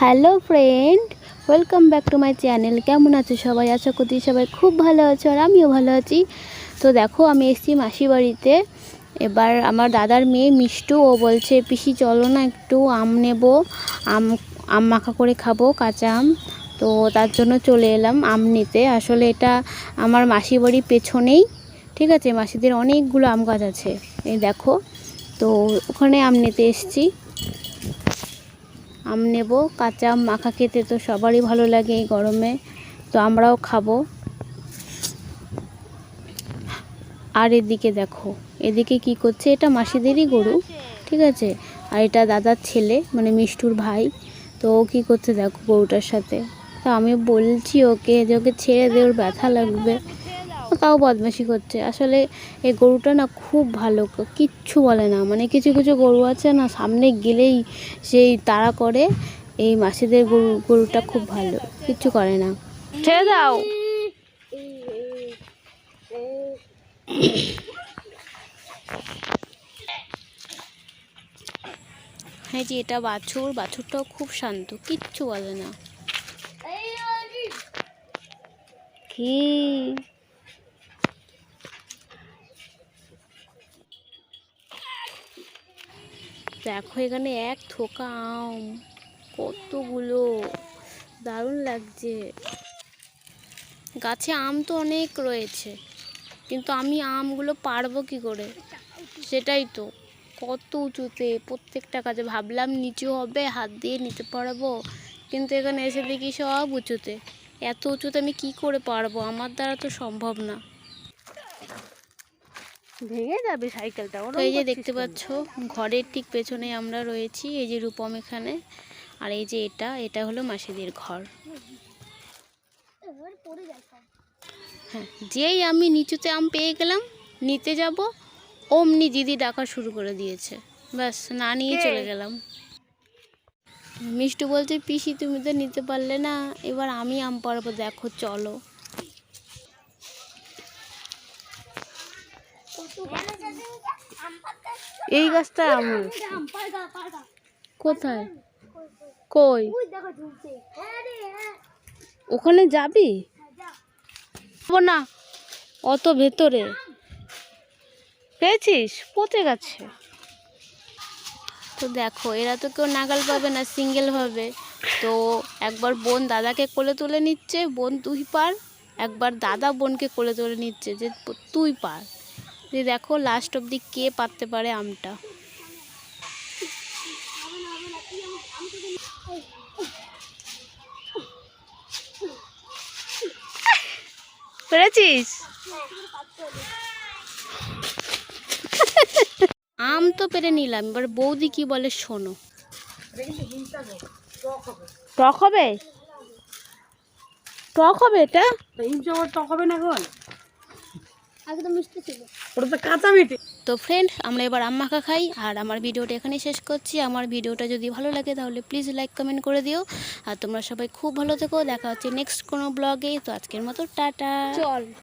Hello friend, welcome back to my channel. কেমন আছো সবাই? আশা করছি সবাই খুব ভালো আছো আর আমিও ভালো আছি। তো দেখো, আমি এসেছি মাসি বাড়িতে। এবার আমার দাদার মেয়ে মিষ্টু, ও বলছে, পিসি, চলো না একটু আম নেব, আম আম মাখা করে খাব, কাঁচা আম। তো তার জন্য চলে এলাম আম নিতে। আসলে এটা আমার মাসি বাড়ির পেছনেই, ঠিক আছে? মাসিদের অনেকগুলো আম গাছ আছে। এই দেখো, তো ওখানে আম নিতে এসেছি। আম নেব, কাঁচা আম মাখা খেতে তো সবারই ভালো লাগে এই গরমে, তো আমরাও খাব। আর এদিকে দেখো, এদিকে কি করছে, এটা মাসিদেরই গরু, ঠিক আছে? আর এটা দাদার ছেলে মানে মিষ্টুর ভাই, তো ও কী করছে দেখো গরুটার সাথে। তো আমি বলছি ওকে যে ওকে ছেড়ে দে, ওর ব্যথা লাগবে। তাও বদমাশি করছে। আসলে এই গরুটা না খুব ভালো কিচ্ছু বলে না। মানে কিছু কিছু গরু আছে না সামনে গেলেই সেই তাড়া করে এই মাসিদের গরু গরুটা খুব ভালো কিচ্ছু করে না। ছেড়ে দাও। হ্যাঁ যে এটা বাছুর বাছুরটাও খুব শান্ত কিচ্ছু বলে না। কি? দেখো, এখানে এক থোকা আম। কতগুলো? দারুণ লাগছে। গাছে আম তো অনেক রয়েছে, কিন্তু আমি আমগুলো পারব কি করে? সেটাই তো। কত উঁচুতে, প্রত্যেকটা কাজে ভাবলাম নিচু হবে, হাত দিয়ে নিতে পারব কিন্তু এখানে এসে দেখি সব উঁচুতে। এত উঁচুতে আমি কি করে পারব? আমার দ্বারা তো সম্ভব না। ভেঙে যাবে সাইকেলটা এই যে দেখতে পাচ্ছ ঘরের ঠিক পেছনে আমরা রয়েছি এই যে রূপম এখানে আর এই যে এটা এটা হলো মাসিদের ঘর। হ্যাঁ যেই আমি নিচুতে আম পেয়ে গেলাম নিতে যাব অমনি দিদি ডাকা শুরু করে দিয়েছে। ব্যাস না নিয়ে চলে গেলাম। মিষ্টু বলছে পিসি তুমি তো নিতে পারলে না এবার আমি আম পারব দেখো চলো। এই গাছটা আমার কোথায়? কই? ওখানে যাবি? না, অত ভেতরে। পেয়েছিস পচে গেছে। তো দেখো, এরা তো কেউ নাগাল পাবে না সিঙ্গেল ভাবে তো একবার বোন দাদাকে কোলে তুলে নিচ্ছে, বোন তুই পার। একবার দাদা বোনকে কোলে তুলে নিচ্ছে যে, তুই পার। যে দেখো লাস্ট অবধি কে পারতে পারে আমটা। পেরেছিস? আম তো পেরে নিলাম, এবার বৌদি কি বলে শোনো। টক হবে? টক হবে? এটা? টক হবে না ওটা তো কাঁচা মিটে তো ফ্রেন্ড আমরা এবার আম মাখা খাই আর আমার ভিডিওটা এখানেই শেষ করছি। আমার ভিডিওটা যদি ভালো লাগে তাহলে প্লিজ লাইক কমেন্ট করে দিও। আর তোমরা সবাই খুব ভালো থেকো। দেখা হচ্ছে নেক্সট কোনো ব্লগে তো আজকের মতো টাটা। চল।